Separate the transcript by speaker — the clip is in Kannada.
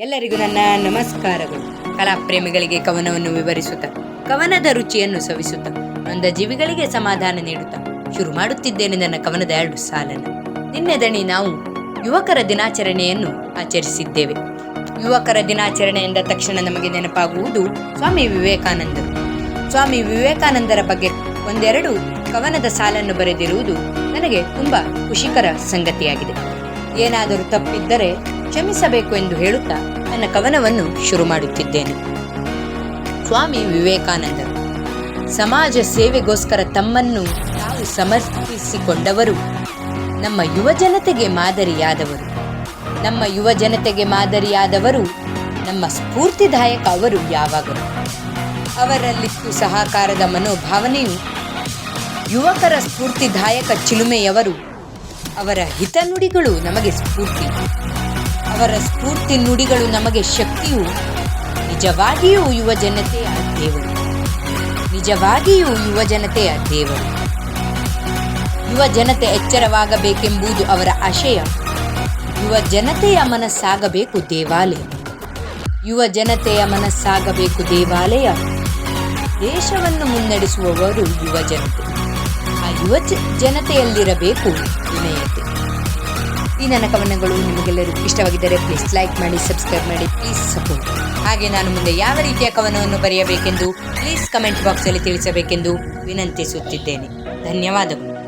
Speaker 1: ಎಲ್ಲರಿಗೂ ನನ್ನ ನಮಸ್ಕಾರಗಳು. ಕಲಾ ಪ್ರೇಮಿಗಳಿಗೆ ಕವನವನ್ನು ವಿವರಿಸುತ್ತಾ, ಕವನದ ರುಚಿಯನ್ನು ಸವಿಸುತ್ತಾ, ನೊಂದ ಜೀವಿಗಳಿಗೆ ಸಮಾಧಾನ ನೀಡುತ್ತಾ ಶುರು ಮಾಡುತ್ತಿದ್ದೇನೆ ನನ್ನ ಕವನದ ಎರಡು ಸಾಲನ್ನು ನಿನ್ನೆ ದಣಿ ನಾವು ಯುವಕರ ದಿನಾಚರಣೆಯನ್ನು ಆಚರಿಸಿದ್ದೇವೆ. ಯುವಕರ ದಿನಾಚರಣೆ ಎಂದ ತಕ್ಷಣ ನಮಗೆ ನೆನಪಾಗುವುದು ಸ್ವಾಮಿ ವಿವೇಕಾನಂದರು ಸ್ವಾಮಿ ವಿವೇಕಾನಂದರ ಬಗ್ಗೆ ಒಂದೆರಡು ಕವನದ ಸಾಲನ್ನು ಬರೆದಿರುವುದು ನನಗೆ ತುಂಬಾ ಖುಷಿಕರ ಸಂಗತಿಯಾಗಿದೆ. ಏನಾದರೂ ತಪ್ಪಿದ್ದರೆ ಕ್ಷಮಿಸಬೇಕು ಎಂದು ಹೇಳುತ್ತಾ ನನ್ನ ಕವನವನ್ನು ಶುರು ಮಾಡುತ್ತಿದ್ದೇನೆ. ಸ್ವಾಮಿ ವಿವೇಕಾನಂದರು, ಸಮಾಜ ಸೇವೆಗೋಸ್ಕರ ತಮ್ಮನ್ನು ತಾವು ಸಮರ್ಪಿಸಿಕೊಂಡವರು ನಮ್ಮ ಯುವ ಜನತೆಗೆ ಮಾದರಿಯಾದವರು. ನಮ್ಮ ಯುವ ಜನತೆಗೆ ಮಾದರಿಯಾದವರು ನಮ್ಮ ಸ್ಫೂರ್ತಿದಾಯಕ ಅವರು ಯಾವಾಗಲೂ. ಅವರಲ್ಲಿತ್ತು ಸಹಕಾರದ ಮನೋಭಾವನೆಯು ಯುವಕರ ಸ್ಫೂರ್ತಿದಾಯಕ ಚಿಲುಮೆಯವರು ಅವರ ಹಿತನುಡಿಗಳು ನಮಗೆ ಸ್ಫೂರ್ತಿ. ಅವರ ಸ್ಫೂರ್ತಿ ನುಡಿಗಳು ನಮಗೆ ಶಕ್ತಿಯು ನಿಜವಾಗಿಯೂ ಯುವ ಜನತೆಯ ದೇವರು. ನಿಜವಾಗಿಯೂ ಯುವ ಜನತೆಯ ದೇವರು. ಯುವ ಜನತೆ ಎಚ್ಚರವಾಗಬೇಕೆಂಬುದು ಅವರ ಆಶಯ. ಯುವ ಜನತೆಯ ಮನಸ್ಸಾಗಬೇಕು ದೇವಾಲಯ. ಯುವ ಜನತೆಯ ಮನಸ್ಸಾಗಬೇಕು ದೇವಾಲಯ. ದೇಶವನ್ನು ಮುನ್ನಡೆಸುವವರು ಯುವ ಜನತೆ. ಆ ಯುವ ಜನತೆಯಲ್ಲಿರಬೇಕು ವಿನಯತೆ. ಈ ನನ್ನ ಕವನಗಳು ನಿಮಗೆಲ್ಲರಿಗೂ ಇಷ್ಟವಾಗಿದ್ದರೆ ಪ್ಲೀಸ್ ಲೈಕ್ ಮಾಡಿ ಸಬ್ಸ್ಕ್ರೈಬ್ ಮಾಡಿ ಪ್ಲೀಸ್ ಸಪೋರ್ಟ್ ಹಾಗೆ ನಾನು ಮುಂದೆ ಯಾವ ರೀತಿಯ ಕವನವನ್ನು ಬರೆಯಬೇಕೆಂದು ಪ್ಲೀಸ್ ಕಮೆಂಟ್ ಬಾಕ್ಸಲ್ಲಿ ತಿಳಿಸಬೇಕೆಂದು ವಿನಂತಿಸುತ್ತಿದ್ದೇನೆ. ಧನ್ಯವಾದಗಳು.